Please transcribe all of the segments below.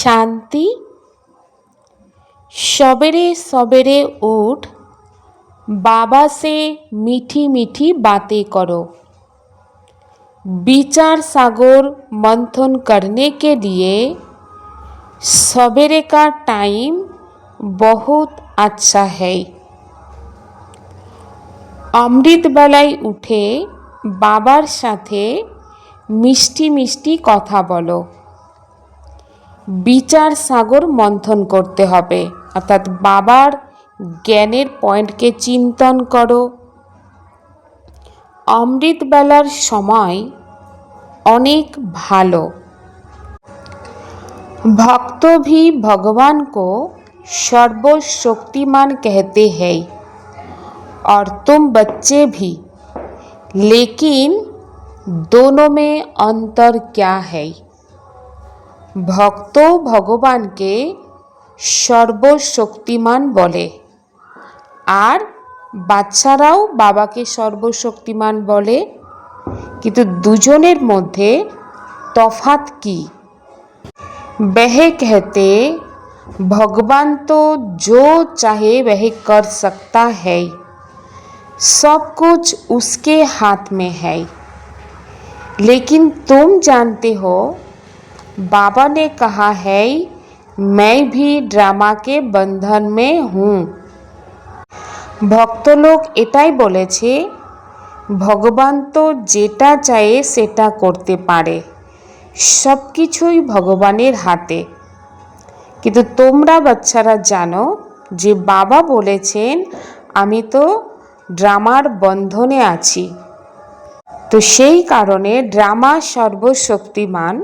शांति सवेरे सवेरे उठ बाबा से मीठी मीठी बातें करो विचार सागर मंथन करने के लिए सवेरे का टाइम बहुत अच्छा है অমৃত বেলায় উঠে বাবার সাথে মিষ্টি মিষ্টি কথা বলো বিচার সাগর মন্থন করতে হবে অর্থাৎ বাবার জ্ঞানের পয়েন্টকে চিন্তন করো অমৃত বেলার সময় অনেক ভালো भक्त भी भगवान को सर्वशक्तिमान कहते हैं और तुम बच्चे भी लेकिन दोनों में अंतर क्या है ভক্ত ভগবানকে সর্বশক্তিমান বলে আর বাচ্চারাও বাবাকে সর্বশক্তিমান বলে কিন্তু দুজনের মধ্যে তফাত কি वह कहते भगवान तो जो चाहे वह कर सकता है सब कुछ उसके हाथ में है लेकिन तुम जानते हो बाबा ने कहा है मैं भी ड्रामा के बंधन में हूँ ভক্ত লোক এটাই বলেছে ভগবান তো যেটা চায় সেটা করতে পারে সব কিছুই ভগবানের হাতে কিন্তু তোমরা বাচ্চারা জানো যে বাবা বলেছেন আমি তো ড্রামার বন্ধনে আছি তো সেই কারণে ড্রামা সর্বশক্তিমান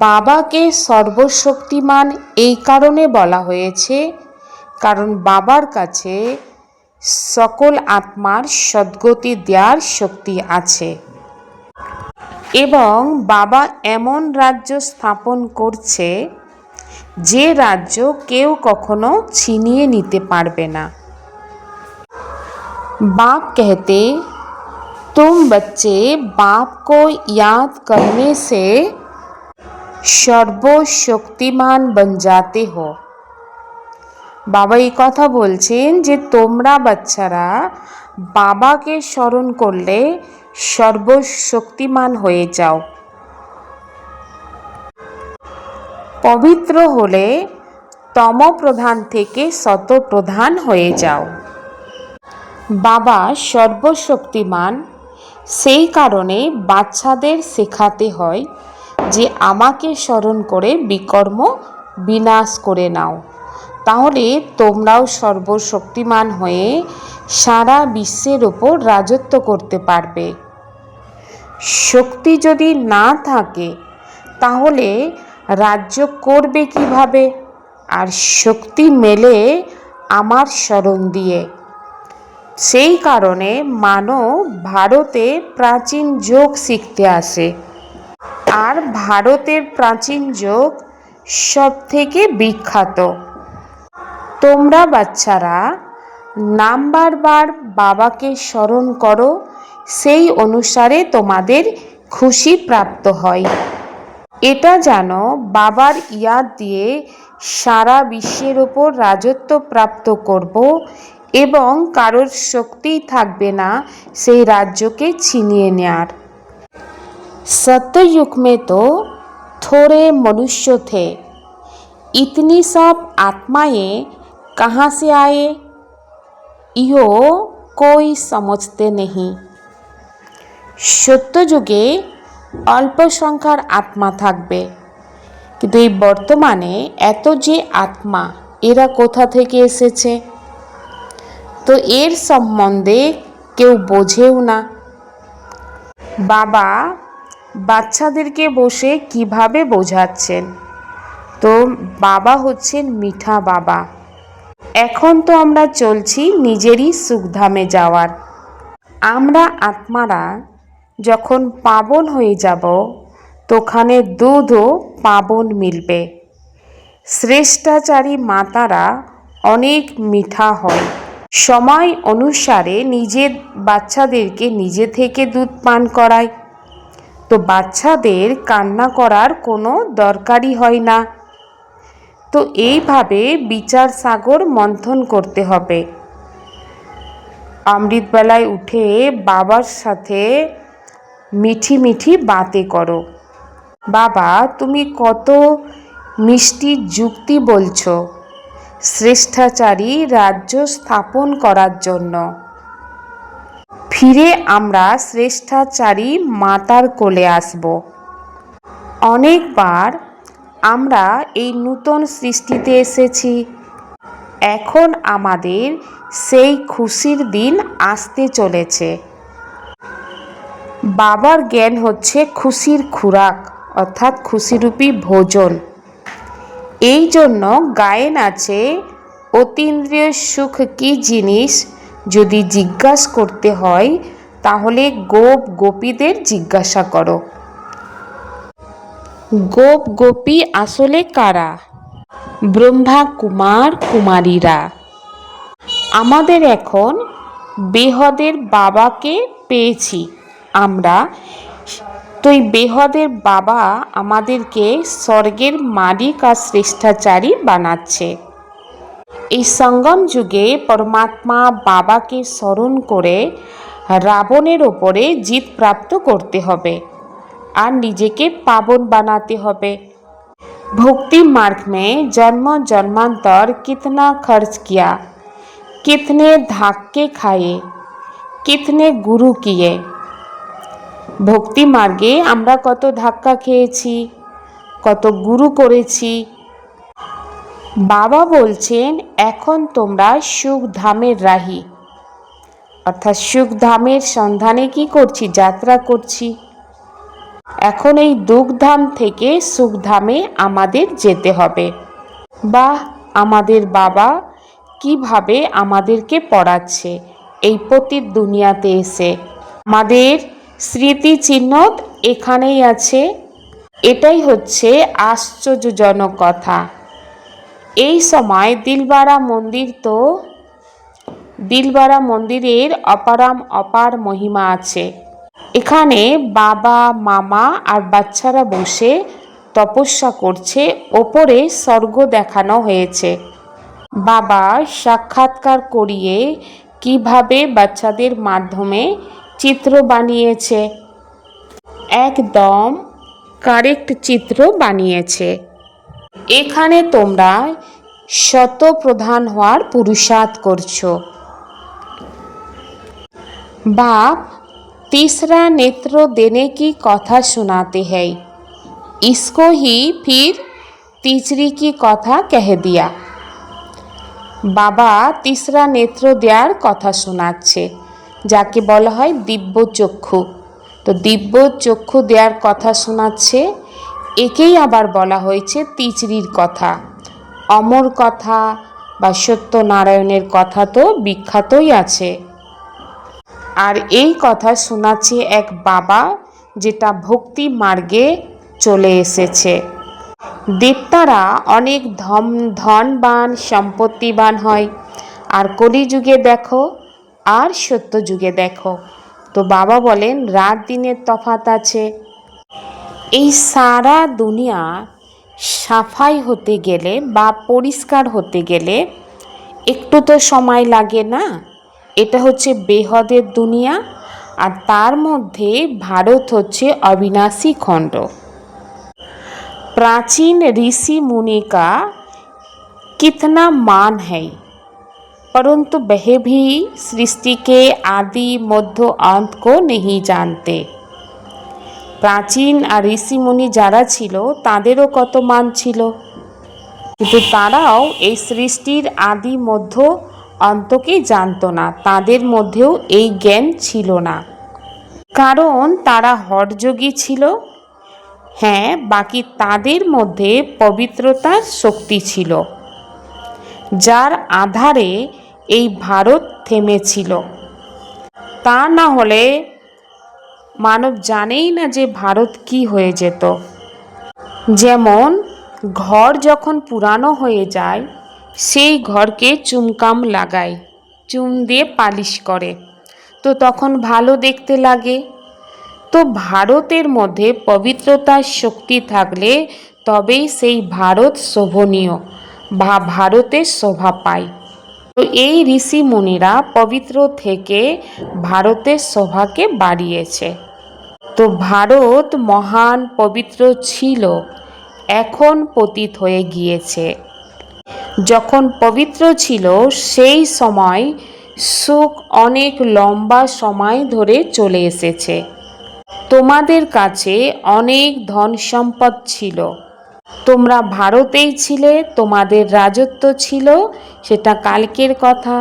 বাবাকে সর্বশক্তিমান এই কারণে বলা হয়েছে কারণ বাবার কাছে সকল আত্মার সদ্গতি দেওয়ার শক্তি আছে এবং বাবা এমন রাজ্য স্থাপন করছে যে রাজ্য কেউ কখনো ছিনিয়ে নিতে পারবে না बाप कहते तुम बच्चे बाप को याद करने से সর্বশক্তিমান বন যাতে হো। বাবা এই কথা বলছেন যে তোমরা বাচ্চারা বাবাকে স্মরণ করলে সর্বশক্তিমান হয়ে যাও। পবিত্র হলে তম প্রধান থেকে শত প্রধান হয়ে যাও। বাবা সর্বশক্তিমান, সেই কারণে বাচ্চাদের শেখাতে হয় যে আমাকে স্মরণ করে বিকর্ম বিনাশ করে নাও। তাহলে তোমরাও সর্বশক্তিমান হয়ে সারা বিশ্বের ওপর রাজত্ব করতে পারবে। শক্তি যদি না থাকে, তাহলে রাজ্য করবে কীভাবে? আর শক্তি মেলে আমার স্মরণ দিয়ে। সেই কারণে মানব ভারতে প্রাচীন যোগ শিখতে আসে। আর ভারতের প্রাচীন যোগ সব থেকে বিখ্যাত। তোমরা বাচ্চারা, নাম্বারবার বাবাকে স্মরণ করো, সেই অনুসারে তোমাদের খুশি প্রাপ্ত হয়। এটা যেন বাবার ইয়াদ দিয়ে সারা বিশ্বের ওপর রাজত্ব প্রাপ্ত করব এবং কারোর শক্তিই থাকবে না সেই রাজ্যকে ছিনিয়ে নেয়ার। सत्ययुग में तो थोड़े मनुष्य थे इतनी सब आत्माएं कहाँ से आए इहो कोई समझते नहीं সত্য যুগে অল্প সংখ্যার আত্মা থাকবে কিন্তু এই বর্তমানে এত যে আত্মা এরা কোথা থেকে এসেছে তো এর সম্বন্ধে কেউ বোঝেও না বাবা বাচ্চাদেরকে বসে কীভাবে বোঝাচ্ছেন? তো বাবা হচ্ছেন মিঠা বাবা। এখন তো আমরা চলছি নিজেরই সুখধামে যাওয়ার। আমরা আত্মারা যখন পাবন হয়ে যাব, তোখানে দুধও পাবন মিলবে। শ্রেষ্ঠাচারী মাতারা অনেক মিঠা হয়। সময় অনুসারে নিজের বাচ্চাদেরকে নিজে থেকে দুধ পান করায়। তো বাচ্চাদের কান্না করার কোনো দরকারই হয় না। তো এইভাবে বিচার সাগর মন্থন করতে হবে। অমৃতবেলায় উঠে বাবার সাথে মিঠি মিঠি বাতে করো। বাবা, তুমি কত মিষ্টি যুক্তি বলছো। শ্রেষ্ঠাচারী রাজ্য স্থাপন করার জন্য। ফিরে আমরা শ্রেষ্ঠাচারী মাতার কোলে আসব। অনেকবার আমরা এই নূতন সৃষ্টিতে এসেছি। এখন আমাদের সেই খুশির দিন আসতে চলেছে। বাবার জ্ঞান হচ্ছে খুশির খুরাক, অর্থাৎ খুশিরূপী ভোজন। এই জন্য গায়েন আছে, অতীন্দ্রিয় সুখ কি জিনিস যদি জিজ্ঞাসা করতে হয়, তাহলে গোপ গোপীদের জিজ্ঞাসা করো। গোপ গোপী আসলে কারা? ব্রহ্মা কুমার কুমারীরা। আমাদের এখন বেহদের বাবাকে পেয়েছি আমরা। তো এই বেহদের বাবা আমাদেরকে স্বর্গের মালিক আর শ্রেষ্ঠাচারী বানাচ্ছে। এই সঙ্গম যুগে পরমাত্মা বাবাকে স্মরণ করে রাবণের ওপরে জিত প্রাপ্ত করতে হবে আর নিজেকে পাবন বানাতে হবে भक्ति मार्ग में जन्म जन्मांतर कितना खर्च किया कितने धक्के खाए कितने गुरु किए ভক্তি মার্গে আমরা কত ধাক্কা খেয়েছি কত গুরু করেছি বাবা বলছেন, এখন তোমরা সুখধামের রাহি। অর্থাৎ সুখধামের সন্ধানে কি করছি? যাত্রা করছি। এখন এই দুঃখধাম থেকে সুখধামে আমাদের যেতে হবে। বা আমাদের বাবা কীভাবে আমাদেরকে পড়াচ্ছে? এই পতির দুনিয়াতে এসে। আমাদের স্মৃতিচিহ্ন এখানেই আছে। এটাই হচ্ছে আশ্চর্যজনক কথা। এই সময় দিলবাড়া মন্দির তো দিলবাড়া মন্দিরের অপারাম অপার মহিমা আছে। এখানে বাবা, মামা আর বাচ্চারা বসে তপস্যা করছে, ওপরে স্বর্গ দেখানো হয়েছে। বাবা সাক্ষাৎকার করিয়ে কীভাবে বাচ্চাদের মাধ্যমে চিত্র বানিয়েছে? একদম কারেক্ট চিত্র বানিয়েছে। এখানে তোমরা শত প্রধান হওয়ার পুরুষার্থ করছো बाप तीसरा नेत्र देने की कथा सुनाते हैं इसको ही फिर तीसरी की कथा कह दिया বাবা তিসরা নেত্র দেওয়ার কথা শোনাচ্ছে যাকে বলা হয় দিব্য চক্ষু তো দিব্য চক্ষু দেওয়ার কথা শোনাচ্ছে একেই আবার বলা হয়েছে তিচড়ির কথা। অমর কথা বা সত্যনারায়ণের কথা তো বিখ্যাতই আছে। আর এই কথা শোনাচ্ছে এক বাবা যেটা ভক্তি মার্গে চলে এসেছে। দেবতারা অনেক ধম, ধনবান, সম্পত্তিবান হয়। আর কলিযুগে দেখো, আর সত্য যুগে দেখো। তো বাবা বলেন, রাত দিনের তফাত আছে এই সারা দুনিয়া সাফাই হতে গেলে বা পরিষ্কার হতে গেলে একটু তো সময় লাগে না এটা হচ্ছে বেহদের দুনিয়া আর তার মধ্যে ভারত হচ্ছে অবিনাশী খণ্ড प्राचीन ऋषि मुनि का कितना मान है परंतु वह भी सृष्टि के आदि मध्य अंत को नहीं जानते প্রাচীন আর ঋষি মুনি যারা ছিল, তাদেরও কত মান ছিল? কিন্তু তারাও এই সৃষ্টির আদি মধ্য অন্তকেই জানতো না, তাদের মধ্যেও এই জ্ঞান ছিল না। কারণ তারা হরযোগী ছিল। হ্যাঁ বাকি তাদের মধ্যে পবিত্রতার শক্তি ছিল, যার আধারে এই ভারত থেমেছিল। তা না হলে মানব জানেই না যে ভারত কি হয়ে যেত। যেমন, ঘর যখন পুরানো হয়ে যায়, সেই ঘরকে চুমকাম লাগায়, চুম দিয়ে পালিশ করে। তো তখন ভালো দেখতে লাগে। তো ভারতের মধ্যে পবিত্রতার শক্তি থাকলে তবেই সেই ভারত শোভনীয় বা ভারতের শোভা পায়। এই ঋষি মুনিরা পবিত্র থেকে ভারতের শোভাকে বাড়িয়েছে। তো ভারত মহান পবিত্র ছিল, এখন পতিত হয়ে গিয়েছে। যখন পবিত্র ছিল, সেই সময় সুখ অনেক লম্বা সময় ধরে চলে এসেছে। তোমাদের কাছে অনেক ধন সম্পদ ছিল। তোমরা ভারতেই ছিলে, তোমাদের রাজত্ব ছিল, সেটা কালকের কথা।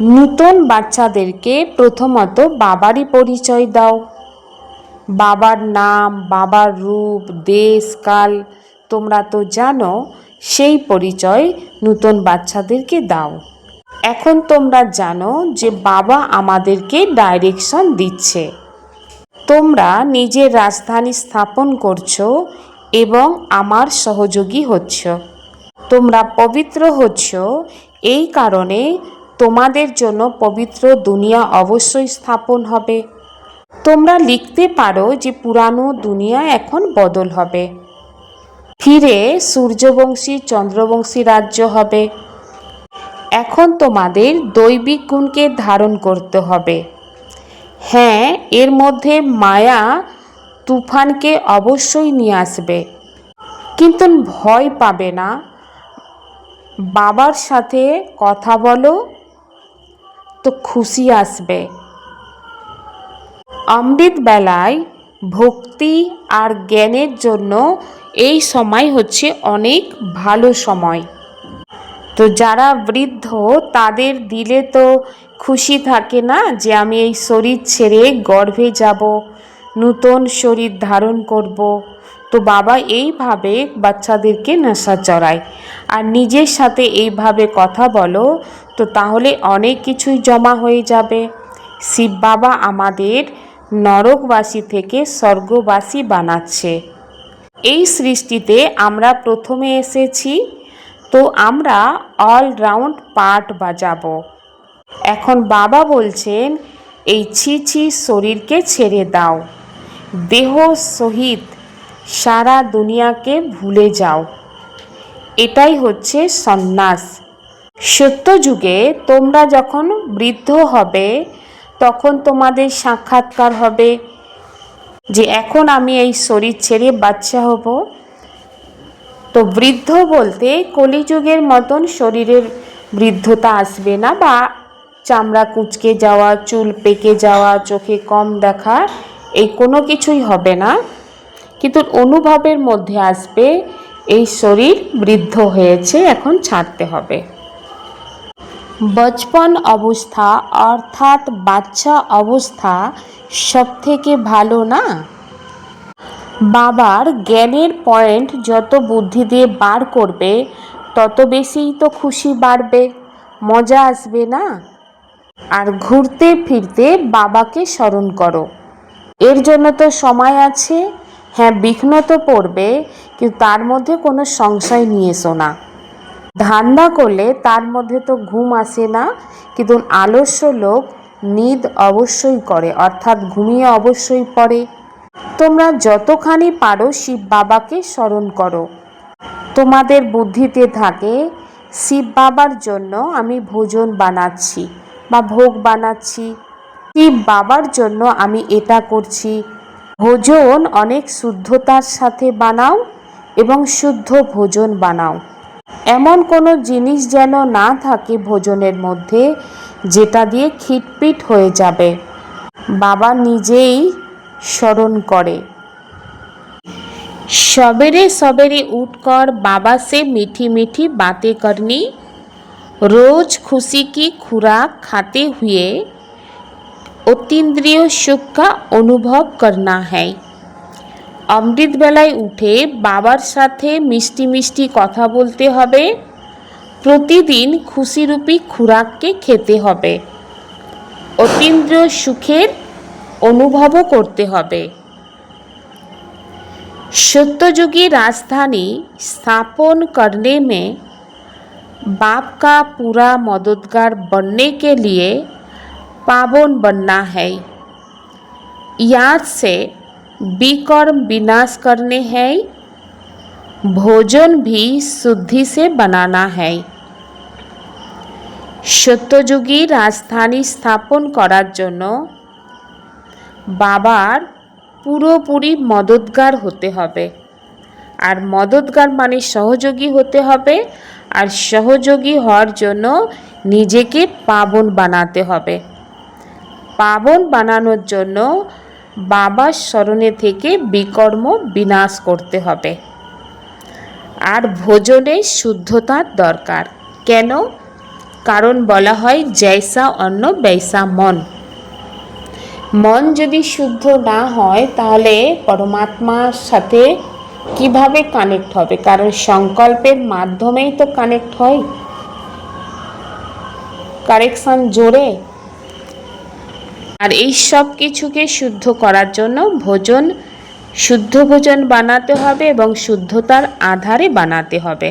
নূতন বাচ্চাদেরকে প্রথমত বাবারই পরিচয় দাও। বাবার নাম, বাবার রূপ, দেশ, কাল, তোমরা তো জানো, সেই পরিচয় নূতন বাচ্চাদেরকে দাও। এখন তোমরা জানো যে বাবা আমাদেরকে ডাইরেকশন দিচ্ছে। তোমরা নিজের রাজধানী স্থাপন করছ এবং আমার সহযোগী হচ্ছ। তোমরা পবিত্র হচ্ছ। এই কারণে তোমাদের জন্য পবিত্র দুনিয়া অবশ্যই স্থাপন হবে। তোমরা লিখতে পারো যে পুরানো দুনিয়া এখন বদল হবে। ফিরে সূর্যবংশী, চন্দ্রবংশী রাজ্য হবে। এখন তোমাদের দৈবিক গুণকে ধারণ করতে হবে। হ্যাঁ এর মধ্যে মায়া তুফানকে অবশ্যই নিয়ে আসবে। কিন্তু ভয় পাবে না। বাবার সাথে কথা বলো, তো খুশি আসবে। অমৃত বেলায় ভক্তি আর জ্ঞানের জন্য এই সময় হচ্ছে অনেক ভালো সময়। তো যারা বৃদ্ধ, তাদের দিলে তো খুশি থাকে না যে আমি এই শরীর ছেড়ে গর্ভে যাব। নূতন শরীর ধারণ করব। তো বাবা এইভাবে বাচ্চাদেরকে নেশা চড়ায়। আর নিজের সাথে এইভাবে কথা বলো, তো তাহলে অনেক কিছুই জমা হয়ে যাবে। শিব বাবা আমাদের নরকবাসী থেকে স্বর্গবাসী বানাচ্ছে। এই সৃষ্টিতে আমরা প্রথমে এসেছি, তো আমরা অলরাউন্ড পার্ট বাজাবো। এখন বাবা বলছেন, এই ছি ছি শরীরকে ছেড়ে দাও। দেহ সহিত সারা দুনিয়াকে ভুলে যাও। এটাই হচ্ছে সন্ন্যাস। সত্যযুগে তোমরা যখন বৃদ্ধ হবে, তখন তোমাদের সাক্ষাৎকার হবে যে এখন আমি এই শরীর ছেড়ে বাচ্চা হব। তো বৃদ্ধ বলতে কলিযুগের মতন শরীরের বৃদ্ধতা আসবে না বা চামড়া কুচকে যাওয়া, চুল পেকে যাওয়া, চোখে কম দেখা এই কোনো কিছুই হবে না। কিন্তু অনুভবের মধ্যে আসবে, এই শরীর বৃদ্ধ হয়েছে, এখন ছাড়তে হবে। বচপন অবস্থা অর্থাৎ বাচ্চা অবস্থা সব থেকে ভালো না? বাবার জ্ঞানের পয়েন্ট যত বুদ্ধি দিয়ে বার করবে, তত বেশিই তো খুশি বাড়বে, মজা আসবে না? আর ঘুরতে ফিরতে বাবাকে স্মরণ করো। এর জন্য তো সময় আছে। হ্যাঁ বিঘ্ন তো পড়বে, কিন্তু তার মধ্যে কোনো সংশয় নিয়ে এসো না। ধান্দা করলে তার মধ্যে তো ঘুম আসে না, কিন্তু আলস্য লোক নিদ অবশ্যই করে, অর্থাৎ ঘুমিয়ে অবশ্যই পড়ে। তোমরা যতখানি পারো শিব বাবাকে স্মরণ করো। তোমাদের বুদ্ধিতে থাকে, শিব বাবার জন্য আমি ভোজন বানাচ্ছি বা ভোগ বানাচ্ছি। কি বাবার জন্য আমি এটা করছি। ভোজন অনেক শুদ্ধতার সাথে বানাও এবং শুদ্ধ ভোজন বানাও। এমন কোনো জিনিস যেন না থাকে ভোজনের মধ্যে, যেটা দিয়ে খিটপিট হয়ে যাবে। বাবা নিজেই স্মরণ করে। সবেরে সবেরে উঠকর বাবা সে মিঠি মিঠি বাতে করনি। রোজ খুশি কি খুরাক খাতে হুয়ে। অতীন্দ্রিয় সুখ কা অনুভব করনা হ্যায় অমৃত বেলায় উঠে বাবার সাথে মিষ্টি মিষ্টি কথা বলতে হবে প্রতিদিন খুশিরূপী খুরাককে খেতে হবে অতীন্দ্রিয় সুখের অনুভবও করতে হবে सत्ययुगी राजधानी स्थापन करने में बाप का पूरा मददगार बनने के लिए पावन बनना है याद से विकर्म विनाश करने हैं भोजन भी शुद्धि से बनाना है সত্যযুগী রাজধানী স্থাপন করার জন্য বাবার পুরোপুরি মদতগার হতে হবে আর মদতগার মানে সহযোগী হতে হবে আর সহযোগী হওয়ার জন্য নিজেকে পাবন বানাতে হবে পাবন বানানোর জন্য বাবার স্মরণে থেকে বিকর্ম বিনাশ করতে হবে। আর ভোজনে শুদ্ধতার দরকার। কেন? কারণ বলা হয় জৈসা অন্ন, ব্যয়সা মন। মন যদি শুদ্ধ না হয়, তাহলে পরমাত্মার সাথে কীভাবে কানেক্ট হবে? কারণ সংকল্পের মাধ্যমেই তো কানেক্ট হয়। কারেকশন জোরে। আর এই সব কিছুকে শুদ্ধ করার জন্য ভোজন, শুদ্ধ ভোজন বানাতে হবে এবং শুদ্ধতার আধারে বানাতে হবে।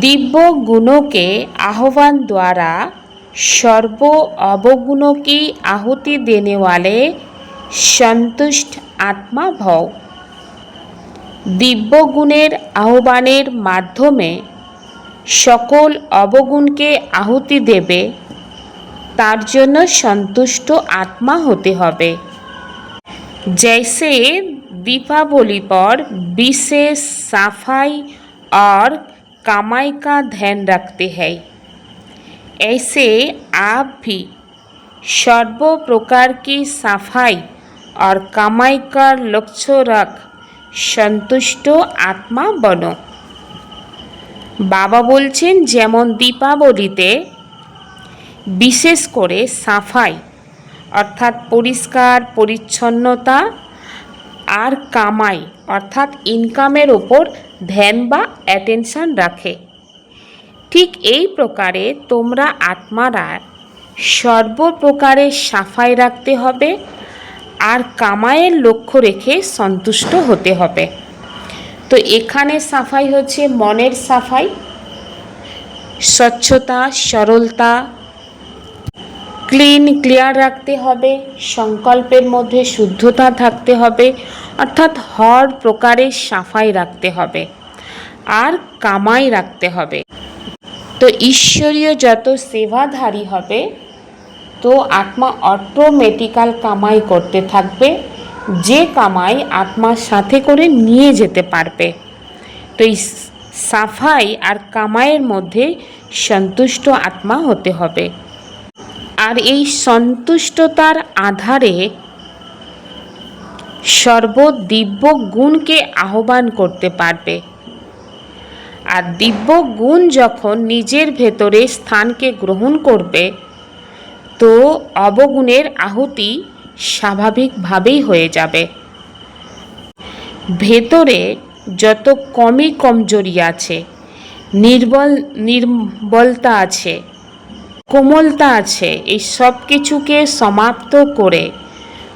দিব্য গুণকে আহ্বান দ্বারা সর্ব অবগুণকে আহুতি দেনেওয়ালে সন্তুষ্ট আত্মা ভও। দিব্য গুণের আহ্বানের মাধ্যমে সকল অবগুণকে আহুতি দেবে তার জন্য সন্তুষ্ট আত্মা হতে হবে जैसे दीपावली पर विशेष सफाई और कमाई का ध्यान रखते हैं ऐसे आप भी सर्व प्रकार की सफाई और कमाई का लक्ष्य रख সন্তুষ্ট আত্মা বনো বাবা বলছেন যেমন দীপাবলিতে বিশেষ করে সাফাই, অর্থাৎ পরিষ্কার, পরিচ্ছন্নতা আর কামাই, অর্থাৎ ইনকামের ওপর ধ্যান বা অ্যাটেনশন রাখে। ঠিক এই প্রকারে তোমরা আত্মারা সর্বপ্রকারের সাফাই রাখতে হবে আর কামাইয়ের লক্ষ্য রেখে সন্তুষ্ট হতে হবে। তো এখানে সাফাই হচ্ছে মনের সাফাই, স্বচ্ছতা, সরলতা ক্লিন, ক্লিয়ার রাখতে হবে, সংকল্পের মধ্যে শুদ্ধতা থাকতে হবে, অর্থাৎ হর প্রকারের সাফাই রাখতে হবে, আর কামাই রাখতে হবে। তো ঈশ্বরীয় যত সেবাধারী হবে, তো আত্মা অটোমেটিক্যাল কামাই করতে থাকবে, যে কামাই আত্মার সাথে করে নিয়ে যেতে পারবে। তো এই সাফাই আর কামাইয়ের মধ্যে সন্তুষ্ট আত্মা হতে হবে। আর এই সন্তুষ্টতার আধারে সর্বদিব্য গুণকে আহ্বান করতে পারবে। আর দিব্য গুণ যখন নিজের ভেতরে স্থানকে গ্রহণ করবে, তো অবগুণের আহুতি স্বাভাবিকভাবেই হয়ে যাবে। ভেতরে যত কমই কমজোরি আছে, নির্বল, নির্বলতা আছে কোমলতা আছে এই সব কিছুকে সমাপ্ত করে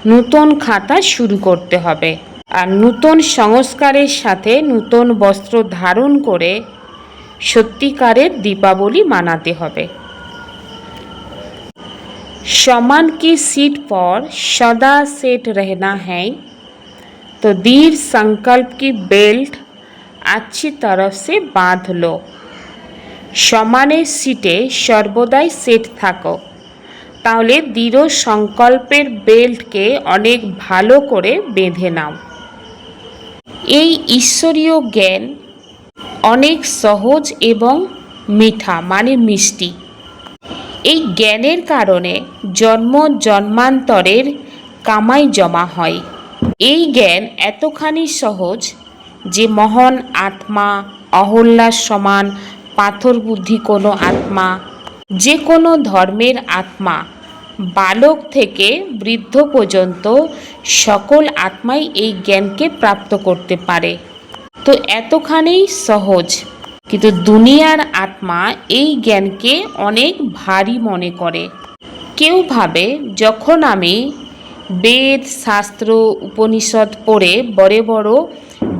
নূতন খাতা শুরু করতে হবে আর নূতন সংস্কারের সাথে নূতন বস্ত্র ধারণ করে সত্যিকারের দীপাবলি মানাতে হবে समान की सीट पर सदा सेट रहना है तो दृढ़ संकल्प की बेल्ट अच्छी तरह से बांध लो সমানের সিটে সর্বদাই সেট থাকো। তাহলে দৃঢ় সংকল্পের বেল্টকে অনেক ভালো করে বেঁধে নাও। এই ঈশ্বরীয় জ্ঞান অনেক সহজ এবং মিঠা মানে মিষ্টি। এই জ্ঞানের কারণে জন্ম জন্মান্তরের কামাই জমা হয়। এই জ্ঞান এতখানি সহজ যে মহান আত্মা, অহল্যার সমান পাথর বুদ্ধি কোনো আত্মা, যে কোনো ধর্মের আত্মা, বালক থেকে বৃদ্ধ পর্যন্ত সকল আত্মাই এই জ্ঞানকে প্রাপ্ত করতে পারে। তো এতখানি সহজ। কিন্তু দুনিয়ার আত্মা এই জ্ঞানকে অনেক ভারী মনে করে। কেউ ভাবে, যখন আমি বেদ, শাস্ত্র, উপনিষদ পড়ে বড় বড়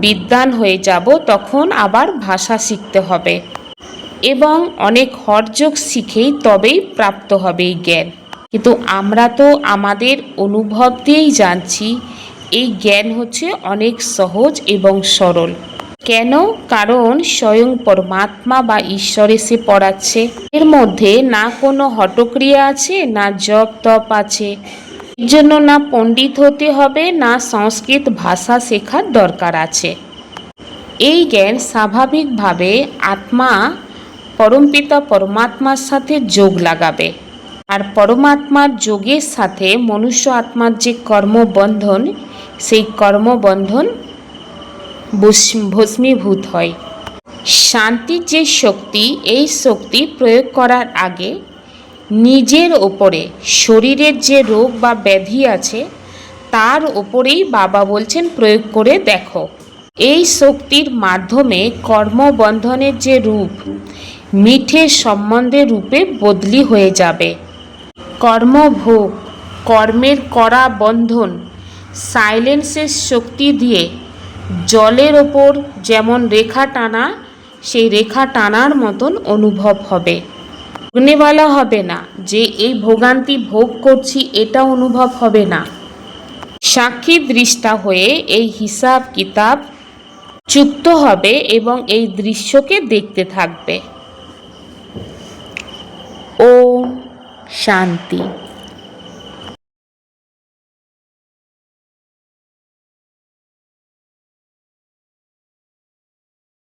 বিদ্বান হয়ে যাব, তখন আবার ভাষা শিখতে হবে। এবং অনেক হরযোগ শিখেই তবেই প্রাপ্ত হবে এই জ্ঞান। কিন্তু আমরা তো আমাদের অনুভব দিয়েই জানছি, এই জ্ঞান হচ্ছে অনেক সহজ এবং সরল। কেন? কারণ স্বয়ং পরমাত্মা বা ঈশ্বর এসে পড়াচ্ছে। এর মধ্যে না কোনো হটক্রিয়া আছে, না জপ তপ আছে। এর জন্য না পণ্ডিত হতে হবে, না সংস্কৃত ভাষা শেখার দরকার আছে। এই জ্ঞান স্বাভাবিকভাবে আত্মা পরমপিতা পরমাত্মার সাথে যোগ লাগাবে। আর পরমাত্মার যোগের সাথে মনুষ্য আত্মার যে কর্মবন্ধন, সেই কর্মবন্ধন ভস্ম- ভস্মীভূত হয়। শান্তির যে শক্তি, এই শক্তি প্রয়োগ করার আগে নিজের ওপরে, শরীরের যে রোগ বা ব্যাধি আছে, তার ওপরেই বাবা বলছেন প্রয়োগ করে দেখো। এই শক্তির মাধ্যমে কর্মবন্ধনের যে রূপ মিঠে সম্বন্ধের রূপে বদলি হয়ে যাবে। কর্মভোগ, কর্মের করা বন্ধন, সাইলেন্সের শক্তি দিয়ে জলের ওপর যেমন রেখা টানা, সেই রেখা টানার মতন অনুভব হবে। অগ্নিবালা হবে না, যে এই ভোগান্তি ভোগ করছি এটা অনুভব হবে না। সাক্ষী দৃষ্টা হয়ে এই হিসাব কিতাব যুক্ত হবে এবং এই দৃশ্যকে দেখতে থাকবে। ও শান্তি